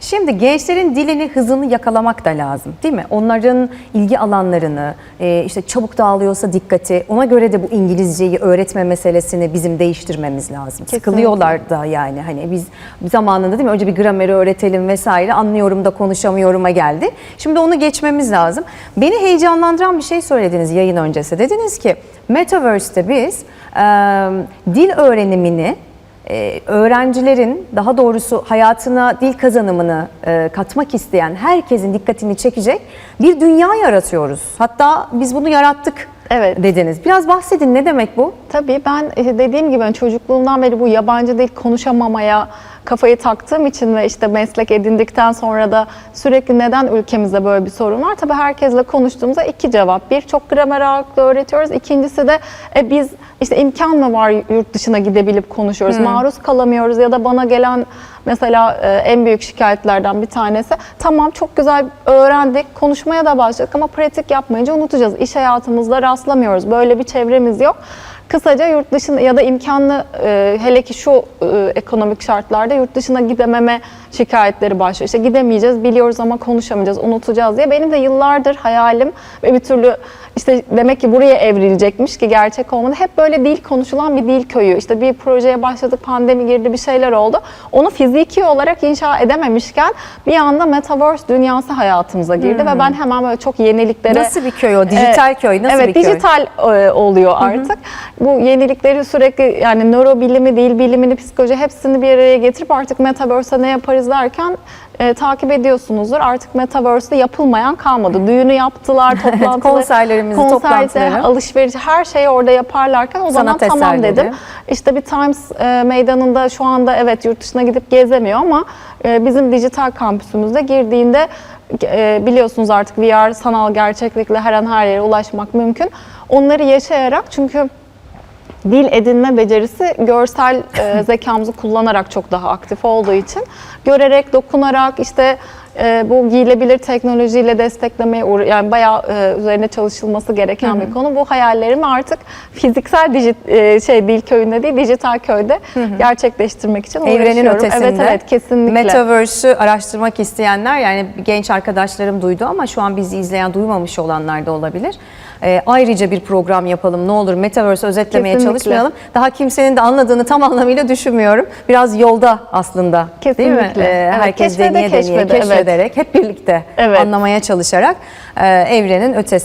Şimdi gençlerin dilini, hızını yakalamak da lazım değil mi? Onların ilgi alanlarını, e, işte çabuk dağılıyorsa dikkati, ona göre de bu İngilizceyi öğretme meselesini bizim değiştirmemiz lazım. Sıkılıyorlar da yani hani biz zamanında değil mi? Önce bir grameri öğretelim vesaire anlıyorum da konuşamıyorum'a geldi. Şimdi onu geçmemiz lazım. Beni heyecanlandıran bir şey söylediniz yayın öncesi. Dediniz ki Metaverse'te biz e, dil öğrenimini ee, öğrencilerin daha doğrusu hayatına dil kazanımını e, katmak isteyen herkesin dikkatini çekecek bir dünya yaratıyoruz. Hatta biz bunu yarattık Evet. dediniz. Biraz bahsedin ne demek bu? Tabii ben e, dediğim gibi hani çocukluğumdan beri bu yabancı dil konuşamamaya kafayı taktığım için ve işte meslek edindikten sonra da sürekli neden ülkemizde böyle bir sorun var? Tabii herkesle konuştuğumuzda iki cevap. Bir, çok gramer ağırlıklı öğretiyoruz. İkincisi de e, biz işte imkan mı var yurt dışına gidebilip konuşuyoruz? Maruz kalamıyoruz ya da bana gelen mesela e, en büyük şikayetlerden bir tanesi tamam çok güzel öğrendik, konuşmaya da başladık ama pratik yapmayınca unutacağız. İş hayatımızda rastlamıyoruz. Böyle bir çevremiz yok. Kısaca yurt dışına ya da imkanlı e, hele ki şu e, ekonomik şartlarda yurt dışına gidememe şikayetleri başlıyor. İşte gidemeyeceğiz, biliyoruz ama konuşamayacağız, unutacağız diye. Benim de yıllardır hayalim ve bir türlü işte demek ki buraya evrilecekmiş ki gerçek olmadı. Hep böyle dil konuşulan bir dil köyü. İşte bir projeye başladık, pandemi girdi, bir şeyler oldu. Onu fiziki olarak inşa edememişken bir anda Metaverse dünyası hayatımıza girdi ve ben hemen böyle çok yeniliklere... Nasıl bir köy o? Dijital köy nasıl evet, bir köy? dijital e, oluyor artık. Bu yenilikleri sürekli yani nörobilimi, dil bilimini, psikoloji hepsini bir araya getirip artık Metaverse'e ne yaparız derken e, takip ediyorsunuzdur. Artık Metaverse'de yapılmayan kalmadı. Düğünü yaptılar, toplantıları, konserlerimizi, konser, toplantıları. alışveriş her şeyi orada yaparlarken o zaman Sanat tamam eserleri. dedim. İşte bir Times e, meydanında şu anda evet yurt dışına gidip gezemiyor ama e, bizim dijital kampüsümüzde girdiğinde e, biliyorsunuz artık VR sanal gerçeklikle her an her yere ulaşmak mümkün. Onları yaşayarak çünkü dil edinme becerisi görsel e, zekamızı kullanarak çok daha aktif olduğu için görerek, dokunarak işte e, bu giyilebilir teknolojiyle desteklemeye yani bayağı e, üzerine çalışılması gereken bir konu. Bu hayallerimi artık fiziksel dijit, e, şey dil köyünde değil dijital köyde gerçekleştirmek için Evrenin uğraşıyorum. ötesinde. Evet evet kesinlikle. Metaverse'ü araştırmak isteyenler yani genç arkadaşlarım duydu ama şu an bizi izleyen duymamış olanlar da olabilir. Ee, ayrıca bir program yapalım ne olur Metaverse özetlemeye Kesinlikle. çalışmayalım. Daha kimsenin de anladığını tam anlamıyla düşünmüyorum. Biraz yolda aslında değil mi? Kesinlikle. Evet, herkes keşfede, deneye deneye keşfede, evet. Keşfederek hep birlikte Evet. anlamaya çalışarak e, evrenin ötesi.